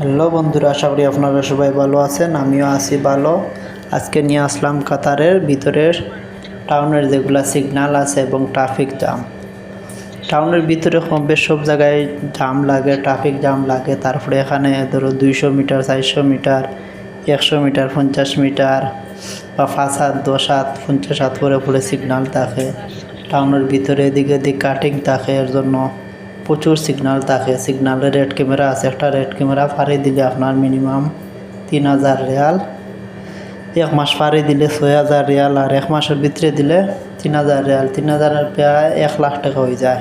Hello বন্ধুরা, আশা করি আপনারা সবাই ভালো আছেন, আমিও আছি ভালো। আজকে নিয়ে আসলাম কাতারের ভিতরের টাউনের যেগুলা সিগনাল আছে এবং ট্রাফিক জ্যাম। টাউনের ভিতরে বেশ সব জায়গায় জাম লাগে, ট্রাফিক জাম লাগে। তারপরে এখানে ধরো দুইশো মিটার, চারশো মিটার, একশো মিটার, পঞ্চাশ মিটার বা পাঁচ হাত, দশ হাত, পঞ্চাশ হাত করে পরে সিগনাল থাকে। টাউনের ভিতরে এদিকে এদিক কাটিং থাকে, এর জন্য প্রচুর সিগন্যাল থাকে। সিগন্যালের রেড ক্যামেরা আছে, একটা রেড ক্যামেরা ফাড়ি দিলে আপনার মিনিমাম তিন হাজার রিয়াল এক মাস পাড়ি দিলে ছয় হাজার রিয়াল আর এক মাসের ভিতরে দিলে তিন হাজার রিয়াল তিন হাজারের প্রায় এক লাখ টাকা হয়ে যায়।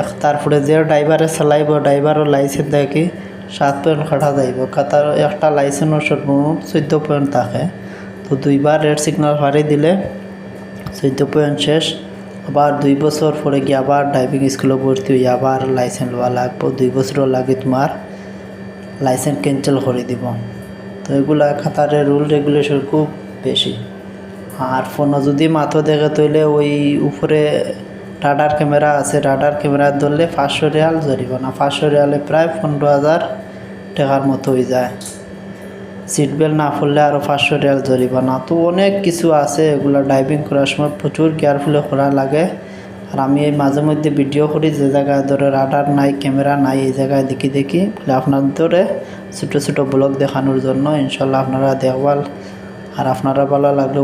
এক, তারপরে যে ড্রাইভারে চালাইব ড্রাইভারও লাইসেন্স দেখি সাত পয়েন্ট কাটা যাইব। কাতার একটা লাইসেন্সও সর্বমোট চোদ্দ পয়েন্ট থাকে। তো দুইবার রেড সিগন্যাল ফাড়ি দিলে চোদ্দ পয়েন্ট শেষ। আবার দুই বছর পরে গিয়ে আবার ড্রাইভিং স্কুলে ভর্তি হয়ে আবার লাইসেন্স লওয়া লাগবে। দুই বছরও লাগে তোমার লাইসেন্স ক্যান্সেল করে দিব। তো এগুলা খাতারে রুল রেগুলেশন খুব বেশি। আর ফোনও যদি মাথো দেখে তৈলে ওই উপরে রাডার ক্যামেরা আছে রাডার ক্যামেরা ধরলে পাঁচশো রিয়াল জরিমানা। পাঁচশো রিয়ালে প্রায় পনেরো হাজার টাকার মতো হয়ে যায়। সিট বেল্ট না পড়লে আরও পাঁচশো রিয়াল জরিমানা তো অনেক কিছু আছে, এগুলো ড্রাইভিং করার সময় প্রচুর কেয়ারফুলি করা লাগে। আর আমি এই মাঝে মধ্যে ভিডিও করি, যে জায়গায় ধরে রাডার নাই ক্যামেরা নাই, এই জায়গায় দেখি দেখি। বলে আপনার ধরে ছোটো ছোটো ব্লগ দেখানোর জন্য ইনশাল্লাহ আপনারা দেখবাল আর আপনারা ভালো লাগলে